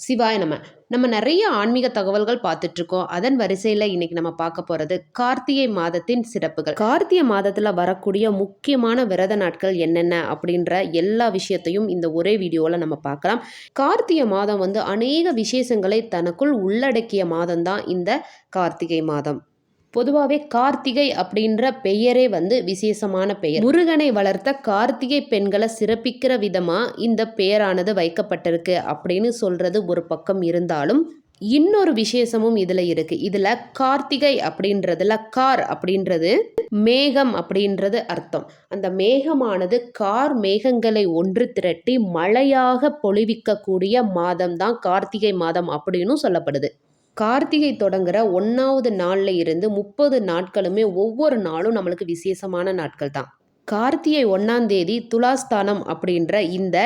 சிவாய நம்ம நம்ம நிறைய ஆன்மீக தகவல்கள் பார்த்துட்ருக்கோம். அதன் வரிசையில் இன்னைக்கு நம்ம பார்க்க போகிறது கார்த்திகை மாதத்தின் சிறப்புகள். கார்த்திகை மாதத்தில் வரக்கூடிய முக்கியமான விரத நாட்கள் என்னென்ன அப்படின்ற எல்லா விஷயத்தையும் இந்த ஒரே வீடியோவில் நம்ம பார்க்கலாம். கார்த்திகை மாதம் வந்து அநேக விசேஷங்களை தனக்குள் உள்ளடக்கிய மாதம் தான் இந்த கார்த்திகை மாதம். பொதுவாகவே கார்த்திகை அப்படின்ற பெயரே வந்து விசேஷமான பெயர். முருகனை வளர்த்த கார்த்திகை பெண்களை சிறப்பிக்கிற விதமாக இந்த பெயரானது வைக்கப்பட்டிருக்கு அப்படின்னு சொல்கிறது ஒரு பக்கம் இருந்தாலும் இன்னொரு விசேஷமும் இதில் இருக்குது இதில் கார்த்திகை அப்படின்றதுல கார் அப்படின்றது மேகம் அப்படின்றது அர்த்தம். அந்த மேகமானது கார் மேகங்களை ஒன்று திரட்டி மழையாக பொழிவிக்கக்கூடிய மாதம் தான் கார்த்திகை மாதம் அப்படின்னு சொல்லப்படுது. கார்த்திகை தொடங்குற ஒன்றாவது நாளில் இருந்து முப்பது நாட்களுமே ஒவ்வொரு நாளும் நம்மளுக்கு விசேஷமான நாட்கள் தான். கார்த்திகை ஒன்றாம் தேதி துலாஸ்தானம் அப்படின்ற இந்த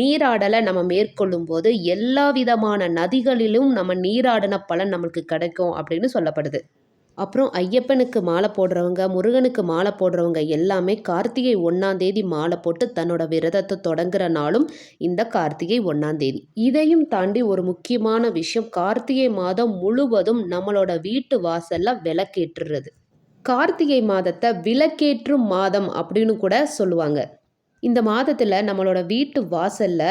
நீராடலை நம்ம மேற்கொள்ளும் போது எல்லா விதமான நதிகளிலும் நம்ம நீராடின பலன் நம்மளுக்கு கிடைக்கும் அப்படின்னு சொல்லப்படுது. அப்புறம் ஐயப்பனுக்கு மாலை போடுறவங்க முருகனுக்கு மாலை போடுறவங்க எல்லாமே கார்த்திகை ஒன்றாந்தேதி மாலை போட்டு தன்னோட விரதத்தை தொடங்குற நாளும் இந்த கார்த்திகை ஒன்றாந்தேதி இதையும் தாண்டி ஒரு முக்கியமான விஷயம் கார்த்திகை மாதம் முழுவதும் நம்மளோட வீட்டு வாசலில் விளக்கேற்றுறது. கார்த்திகை மாதத்தை விளக்கேற்றும் மாதம் அப்படின்னு கூட சொல்லுவாங்க. இந்த மாதத்தில் நம்மளோட வீட்டு வாசலில்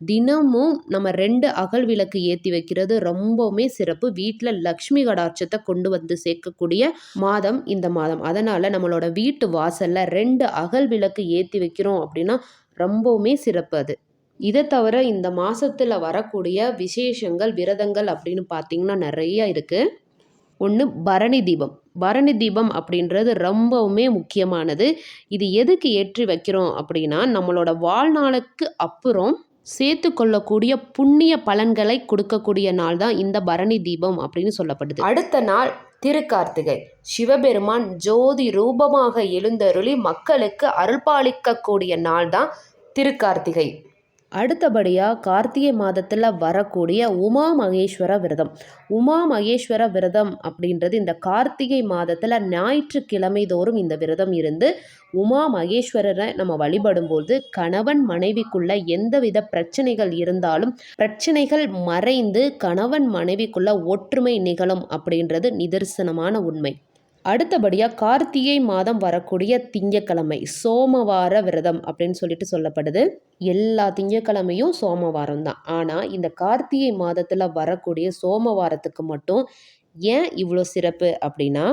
தினமும் நம்ம ரெண்டு அகல் விளக்கு ஏற்றி வைக்கிறது ரொம்பவுமே சிறப்பு. வீட்டில் லக்ஷ்மி கடாட்சத்தை கொண்டு வந்து சேர்க்கக்கூடிய மாதம் இந்த மாதம். அதனால் நம்மளோட வீட்டு வாசலில் ரெண்டு அகல் விளக்கு ஏற்றி வைக்கிறோம் அப்படின்னா ரொம்பவுமே சிறப்பு அது. இதை தவிர இந்த மாதத்தில் வரக்கூடிய விசேஷங்கள் விரதங்கள் அப்படின்னு பார்த்திங்கன்னா நிறைய இருக்குது ஒன்று பரணி தீபம். பரணி தீபம் அப்படின்றது ரொம்பவுமே முக்கியமானது. இது எதுக்கு ஏற்றி வைக்கிறோம் அப்படின்னா நம்மளோட வாழ்நாளுக்கு அப்புறம் சேர்த்து கொள்ளக்கூடிய புண்ணிய பலன்களை கொடுக்கக்கூடிய நாள் தான் இந்த பரணி தீபம் அப்படின்னு சொல்லப்படுது. அடுத்த நாள் திருக்கார்த்திகை. சிவபெருமான் ஜோதி ரூபமாக எழுந்தருளி மக்களுக்கு அருள்பாலிக்கக்கூடிய நாள் தான் திருக்கார்த்திகை. அடுத்தபடியாக கார்த்திகை மாதத்தில் வரக்கூடிய உமா மகேஸ்வர விரதம். உமா மகேஸ்வர விரதம் அப்படின்றது இந்த கார்த்திகை மாதத்தில் ஞாயிற்றுக்கிழமை தோறும் இந்த விரதம் இருந்து உமா மகேஸ்வரரை நம்ம வழிபடும்போது கணவன் மனைவிக்குள்ள எந்தவித பிரச்சனைகள் இருந்தாலும் பிரச்சனைகள் மறைந்து கணவன் மனைவிக்குள்ள ஒற்றுமை நிகழும் அப்படின்றது நிதர்சனமான உண்மை. அடுத்தபடியாக கார்த்திகை மாதம் வரக்கூடிய திங்கக்கிழமை சோமவார விரதம் அப்படின்னு சொல்லிட்டு சொல்லப்படுது. எல்லா திங்கக்கிழமையும் சோமவாரம் தான். ஆனால் இந்த கார்த்திகை மாதத்தில் வரக்கூடிய சோமவாரத்துக்கு மட்டும் ஏன் இவ்வளோ சிறப்பு அப்படின்னா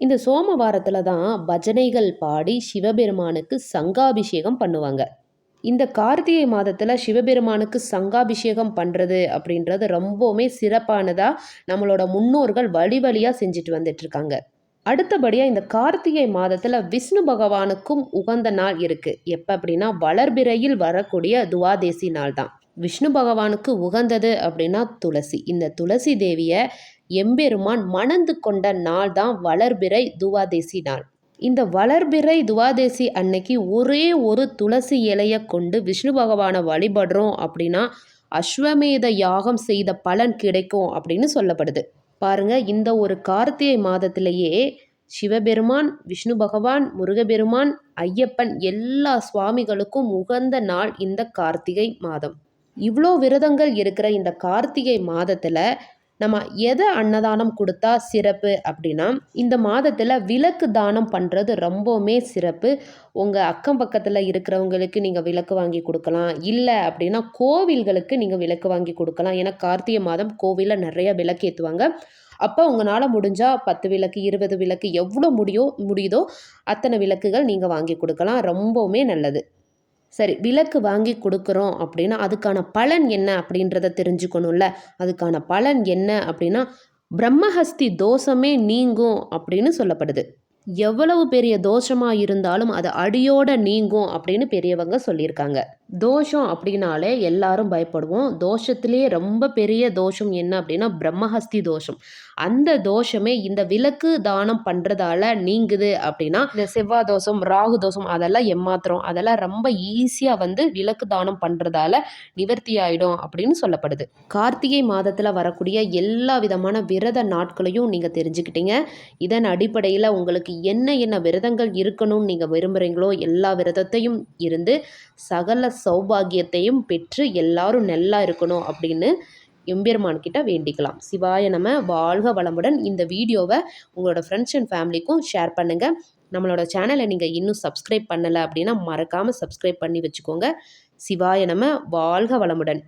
இந்த சோமவாரத்தில் தான் பஜனைகள் பாடி சிவபெருமானுக்கு சங்காபிஷேகம் பண்ணுவாங்க. இந்த கார்த்திகை மாதத்தில் சிவபெருமானுக்கு சங்காபிஷேகம் பண்ணுறது அப்படின்றது ரொம்பவுமே சிறப்பானதாக நம்மளோட முன்னோர்கள் வழி வழியாக செஞ்சுட்டு வந்துட்டுருக்காங்க அடுத்தபடியாக இந்த கார்த்திகை மாதத்தில் விஷ்ணு பகவானுக்கும் உகந்த நாள் இருக்குது எப்போ அப்படின்னா வளர்பிறையில் வரக்கூடிய துவாதேசி நாள் தான் விஷ்ணு பகவானுக்கு உகந்தது அப்படின்னா துளசி. இந்த துளசி தேவியை எம்பெருமான் மணந்து கொண்ட நாள் தான் வளர்பிறை துவாதேசி நாள். இந்த வளர்பிறை துவாதேசி அன்னைக்கு ஒரே ஒரு துளசி இலையை கொண்டு விஷ்ணு பகவானை வழிபடுறோம் அப்படின்னா அஸ்வமேத யாகம் செய்த பலன் கிடைக்கும் அப்படின்னு சொல்லப்படுது. பாருங்க இந்த ஒரு கார்த்திகை மாதத்திலேயே சிவபெருமான் விஷ்ணு பகவான் முருகபெருமான் ஐயப்பன் எல்லா சுவாமிகளுக்கும் உகந்த நாள் இந்த கார்த்திகை மாதம். இவ்வளோ விரதங்கள் இருக்கிற இந்த கார்த்திகை மாதத்தில் நம்ம எதை அன்னதானம் கொடுத்தா சிறப்பு அப்படின்னா இந்த மாதத்தில் விளக்கு தானம் பண்ணுறது ரொம்பவுமே சிறப்பு. உங்கள் அக்கம் பக்கத்தில் இருக்கிறவங்களுக்கு நீங்கள் விளக்கு வாங்கி கொடுக்கலாம். இல்லை அப்படின்னா கோவில்களுக்கு நீங்கள் விளக்கு வாங்கி கொடுக்கலாம். ஏன்னா கார்த்திகை மாதம் கோவிலில் நிறைய விளக்கு ஏற்றுவாங்க அப்போ உங்களால் முடிஞ்சால் பத்து விளக்கு இருபது விளக்கு எவ்வளோ முடியோ முடியுதோ அத்தனை விளக்குகள் நீங்கள் வாங்கி கொடுக்கலாம். ரொம்பவுமே நல்லது. சரி விளக்கு வாங்கி கொடுக்குறோம் அப்படின்னா அதுக்கான பலன் என்ன அப்படின்றத தெரிஞ்சுக்கணும்ல. அதுக்கான பலன் என்ன அப்படின்னா பிரம்மஹஸ்தி தோஷமே நீங்கும் அப்படின்னு சொல்லப்படுது. எவ்வளவு பெரிய தோஷமாக இருந்தாலும் அது அடியோட நீங்கும் அப்படின்னு பெரியவங்க சொல்லியிருக்காங்க. தோஷம் அப்படின்னாலே எல்லாரும் பயப்படுவோம். தோஷத்திலே ரொம்ப பெரிய தோஷம் என்ன அப்படின்னா பிரம்மஹஸ்தி தோஷம். அந்த தோஷமே இந்த விளக்கு தானம் பண்ணுறதால நீங்குது அப்படின்னா இந்த செவ்வாய் தோஷம் ராகு தோஷம் அதெல்லாம் ஏமாத்திரம் அதெல்லாம் ரொம்ப ஈஸியாக வந்து விளக்கு தானம் பண்ணுறதால நிவர்த்தி ஆகிடும் அப்படின்னு சொல்லப்படுது. கார்த்திகை மாதத்தில் வரக்கூடிய எல்லா விதமான விரத நாட்களையும் நீங்கள் தெரிஞ்சுக்கிட்டீங்க. இதன் அடிப்படையில் உங்களுக்கு என்ன என்ன விரதங்கள் இருக்கணும்னு நீங்கள் விரும்புகிறீங்களோ எல்லா விரதத்தையும் இருந்து சகல சௌபாகியத்தையும் பெற்று எல்லாரும் நல்லா இருக்கணும் அப்படின்னு எம்பெருமான் கிட்ட வேண்டிக்கலாம். சிவாய நம்ம வாழ்க வளமுடன். இந்த வீடியோவை உங்களோட ஃப்ரெண்ட்ஸ் அண்ட் ஃபேமிலிக்கும் ஷேர் பண்ணுங்கள் நம்மளோட சேனலை நீங்கள் இன்னும் சப்ஸ்கிரைப் பண்ணலை அப்படின்னா மறக்காமல் சப்ஸ்கிரைப் பண்ணி வச்சுக்கோங்க. சிவாய நம்ம வாழ்க வளமுடன்.